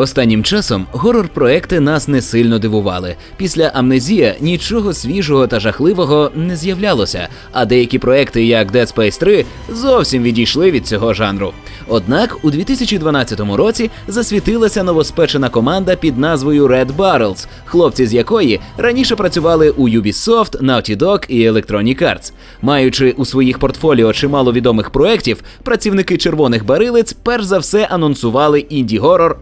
Останнім часом горор-проекти нас не сильно дивували. Після амнезія нічого свіжого та жахливого не з'являлося, а деякі проекти, як Dead Space 3, зовсім відійшли від цього жанру. Однак у 2012 році засвітилася новоспечена команда під назвою Red Barrels, хлопці з якої раніше працювали у Ubisoft, Naughty Dog і Electronic Arts. Маючи у своїх портфоліо чимало відомих проєктів, працівники червоних барилиць перш за все анонсували інді-горор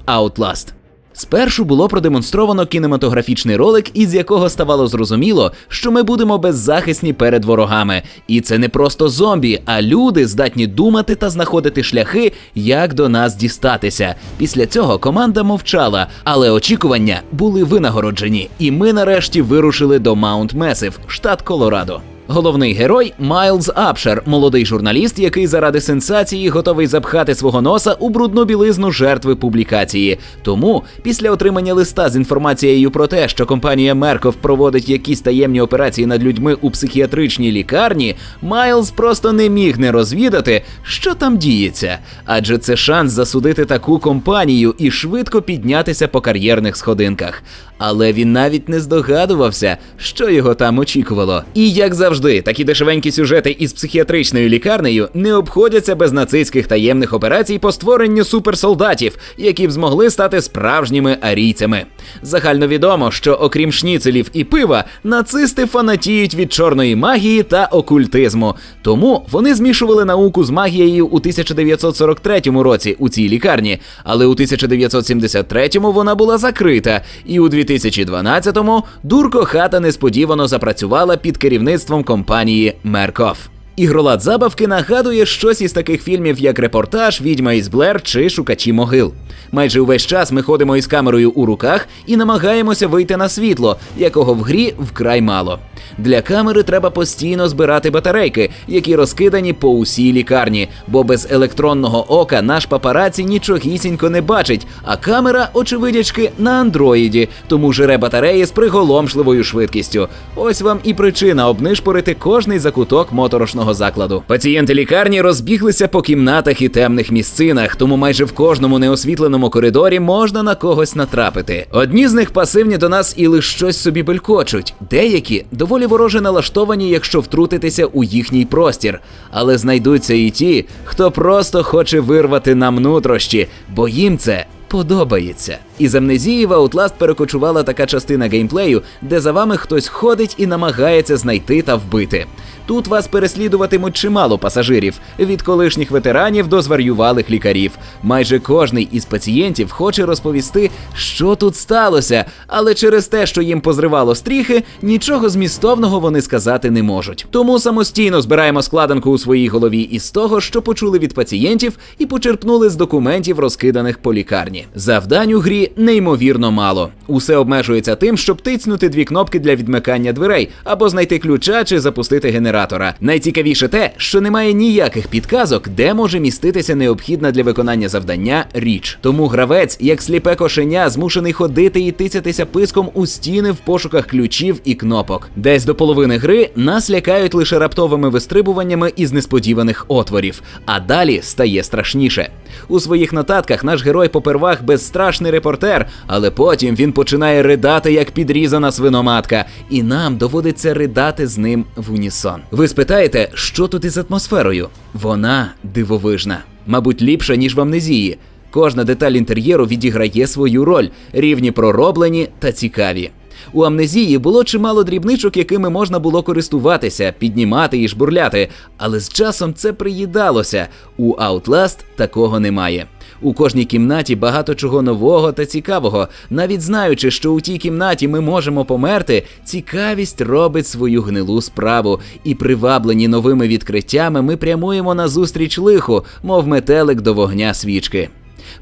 Outlast. Спершу було продемонстровано кінематографічний ролик, із якого ставало зрозуміло, що ми будемо беззахисні перед ворогами. І це не просто зомбі, а люди здатні думати та знаходити шляхи, як до нас дістатися. Після цього команда мовчала, але очікування були винагороджені, і ми нарешті вирушили до Маунт Месив, штат Колорадо. Головний герой Майлз Апшер, молодий журналіст, який заради сенсації готовий запхати свого носа у брудну білизну жертви публікації. Тому, після отримання листа з інформацією про те, що компанія Мерков проводить якісь таємні операції над людьми у психіатричній лікарні, Майлз просто не міг не розвідати, що там діється. Адже це шанс засудити таку компанію і швидко піднятися по кар'єрних сходинках. Але він навіть не здогадувався, що його там очікувало. І як завжди, такі дешевенькі сюжети із психіатричною лікарнею не обходяться без нацистських таємних операцій по створенню суперсолдатів, які б змогли стати справжніми арійцями. Загально відомо, що окрім шніцелів і пива, нацисти фанатіють від чорної магії та окультизму. Тому вони змішували науку з магією у 1943 році у цій лікарні, але у 1973 вона була закрита, і у 2012-му Дурко хата несподівано запрацювала під керівництвом компанії Мерков. Ігролад забавки нагадує щось із таких фільмів, як репортаж, Відьма із Блер чи Шукачі могил. Майже увесь час ми ходимо із камерою у руках і намагаємося вийти на світло, якого в грі вкрай мало. Для камери треба постійно збирати батарейки, які розкидані по усій лікарні, бо без електронного ока наш папараці нічогісінько не бачить, а камера, очевидячки, на андроїді, тому жере батареї з приголомшливою швидкістю. Ось вам і причина обнишпорити кожний закуток моторошного закладу. Пацієнти лікарні розбіглися по кімнатах і темних місцинах, тому майже в кожному неосвітленому коридорі можна на когось натрапити. Одні з них пасивні до нас і лише щось собі белькочуть, деякі доволі вороже налаштовані, якщо втрутитися у їхній простір. Але знайдуться і ті, хто просто хоче вирвати нам нутрощі, бо їм це подобається. Із амнезії в Outlast перекочувала така частина геймплею, де за вами хтось ходить і намагається знайти та вбити. Тут вас переслідуватимуть чимало пасажирів від колишніх ветеранів до зварювалих лікарів. Майже кожний із пацієнтів хоче розповісти, що тут сталося, але через те, що їм позривало стріхи, нічого змістовного вони сказати не можуть. Тому самостійно збираємо складанку у своїй голові із того, що почули від пацієнтів, і почерпнули з документів, розкиданих по лікарні. Завдань у грі неймовірно мало. Усе обмежується тим, щоб тицнути дві кнопки для відмикання дверей або знайти ключа чи запустити генератора. Найцікавіше те, що немає ніяких підказок, де може міститися необхідна для виконання завдання річ. Тому гравець, як сліпе кошеня, змушений ходити і тицятися писком у стіни в пошуках ключів і кнопок. Десь до половини гри нас лякають лише раптовими вистрибуваннями із несподіваних отворів, а далі стає страшніше. У своїх нотатках наш герой попервах безстрашний репортер, але потім він починає ридати як підрізана свиноматка, і нам доводиться ридати з ним в унісон. Ви спитаєте, що тут із атмосферою? Вона дивовижна, мабуть, ліпша ніж в амнезії. Кожна деталь інтер'єру відіграє свою роль, рівні пророблені та цікаві. У амнезії було чимало дрібничок, якими можна було користуватися, піднімати і жбурляти, але з часом це приїдалося. У Outlast такого немає. У кожній кімнаті багато чого нового та цікавого. Навіть знаючи, що у тій кімнаті ми можемо померти, цікавість робить свою гнилу справу, і приваблені новими відкриттями ми прямуємо на зустріч лиху, мов метелик до вогня свічки.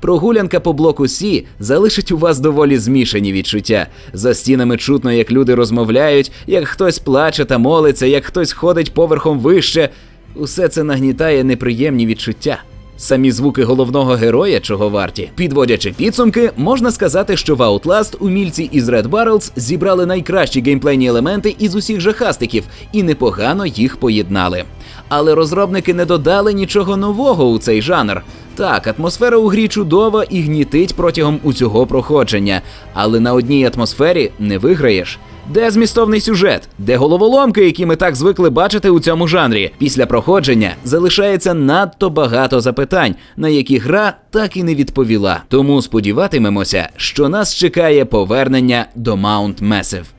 Прогулянка по блоку Сі залишить у вас доволі змішані відчуття. За стінами чутно, як люди розмовляють, як хтось плаче та молиться, як хтось ходить поверхом вище. Усе це нагнітає неприємні відчуття. Самі звуки головного героя чого варті. Підводячи підсумки, можна сказати, що в Outlast умільці із Red Barrels зібрали найкращі геймплейні елементи із усіх жахастиків і непогано їх поєднали. Але розробники не додали нічого нового у цей жанр. Так, атмосфера у грі чудова і гнітить протягом усього проходження, але на одній атмосфері не виграєш. Де змістовний сюжет? Де головоломки, які ми так звикли бачити у цьому жанрі? Після проходження залишається надто багато запитань, на які гра так і не відповіла. Тому сподіватимемося, що нас чекає повернення до Mount Massive.